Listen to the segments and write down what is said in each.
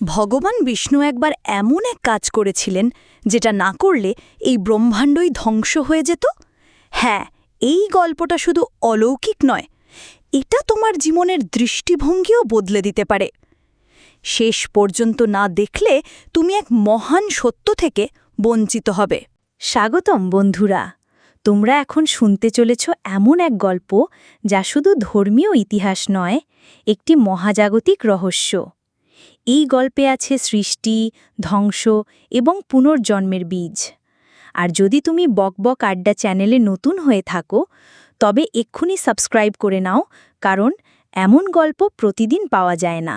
ভগবান বিষ্ণু একবার এমন এক কাজ করেছিলেন যেটা না করলে এই ব্রহ্মাণ্ডই ধ্বংস হয়ে যেত? হ্যাঁ এই গল্পটা শুধু অলৌকিক নয়, এটা তোমার জীবনের দৃষ্টিভঙ্গিও বদলে দিতে পারে। শেষ পর্যন্ত না দেখলে তুমি এক মহান সত্য থেকে বঞ্চিত হবে। স্বাগতম বন্ধুরা, তোমরা এখন শুনতে চলেছ এমন এক গল্প যা শুধু ধর্মীয় ইতিহাস নয়, একটি মহাজাগতিক রহস্য। এই গল্পে আছে সৃষ্টি, ধ্বংস এবং পুনর্জন্মের বীজ। আর যদি তুমি বকবক আড্ডা চ্যানেলে নতুন হয়ে থাকো, তবে এক্ষুনি সাবস্ক্রাইব করে নাও, কারণ এমন গল্প প্রতিদিন পাওয়া যায় না।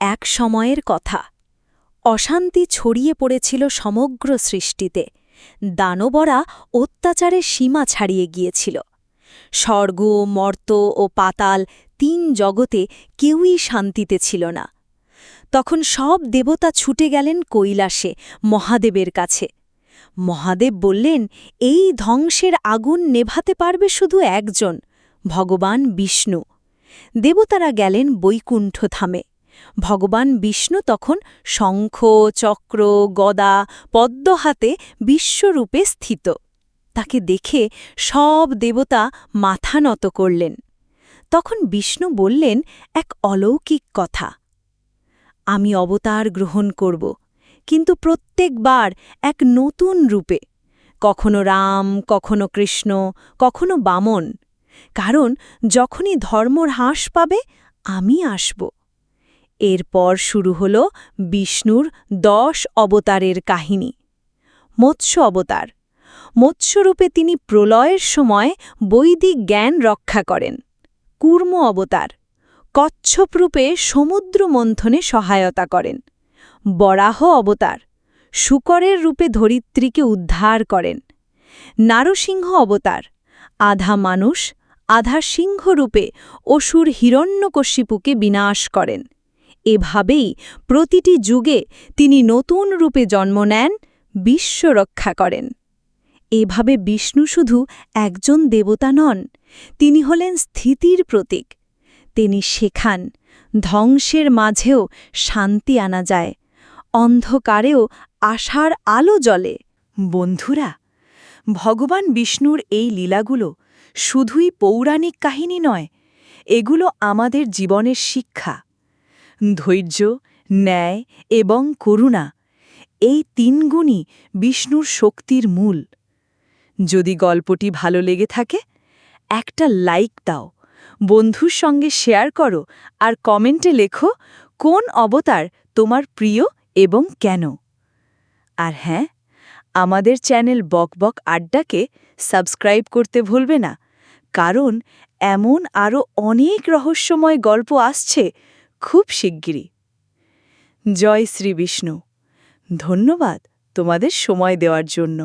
এক সময়ের কথা। অশান্তি ছড়িয়ে পড়েছিল সমগ্র সৃষ্টিতে। দানবরা অত্যাচারের সীমা ছাড়িয়ে গিয়েছিল। স্বর্গ, মর্ত ও পাতাল তিন জগতে কেউই শান্তিতে ছিল না। তখন সব দেবতা ছুটে গেলেন কৈলাসে, মহাদেবের কাছে। মহাদেব বললেন, এই ধ্বংসের আগুন নেভাতে পারবে শুধু একজন, ভগবান বিষ্ণু। দেবতারা গেলেন বৈকুণ্ঠ ধামে। ভগবান বিষ্ণু তখন শঙ্খ, চক্র, গদা, পদ্ম হাতে বিশ্বরূপে স্থিত। তাকে দেখে সব দেবতা মাথা নত করলেন। তখন বিষ্ণু বললেন, এক অলৌকিক কথা। আমি অবতার গ্রহণ করব, কিন্তু প্রত্যেকবার এক নতুন রূপে। কখনো রাম, কখনো কৃষ্ণ, কখনো বামন। কারণ যখনই ধর্মর হ্রাস পাবে, আমি আসব। এরপর শুরু হল বিষ্ণুর দশ অবতারের কাহিনী। মৎস্য অবতার। মৎস্যরূপে তিনি প্রলয়ের সময় বৈদিক জ্ঞান রক্ষা করেন। কূর্ম অবতার। কচ্ছপরূপে সমুদ্র মন্থনে সহায়তা করেন। বরাহ অবতার, শুকরের রূপে ধরিত্রীকে উদ্ধার করেন। নারসিংহ অবতার, আধা মানুষ, আধা সিংহ রূপে অসুর হিরণ্যকশিপুকে বিনাশ করেন। এভাবেই প্রতিটি যুগে তিনি নতুন রূপে জন্ম নেন, বিশ্ব রক্ষা করেন। এভাবে বিষ্ণু শুধু একজন দেবতা নন, তিনি হলেন স্থিতির প্রতীক। তিনি শেখান ধ্বংসের মাঝেও শান্তি আনা যায়, অন্ধকারেও আশার আলো জ্বলে। বন্ধুরা, ভগবান বিষ্ণুর এই লীলাগুলো শুধুই পৌরাণিক কাহিনী নয়, এগুলো আমাদের জীবনের শিক্ষা। ধৈর্য, ন্যায় এবং করুণা, এই তিন গুণই বিষ্ণুর শক্তির মূল। যদি গল্পটি ভালো লেগে থাকে, একটা লাইক দাও, বন্ধুর সঙ্গে শেয়ার করো আর কমেন্টে লেখো কোন অবতার তোমার প্রিয় এবং কেন। আর হ্যাঁ আমাদের চ্যানেল বকবক আড্ডাকে সাবস্ক্রাইব করতে ভুলবে না, কারণ এমন আরও অনেক রহস্যময় গল্প আসছে খুব শিগগিরই। জয় শ্রী বিষ্ণু, ধন্যবাদ তোমাদের সময় দেওয়ার জন্য।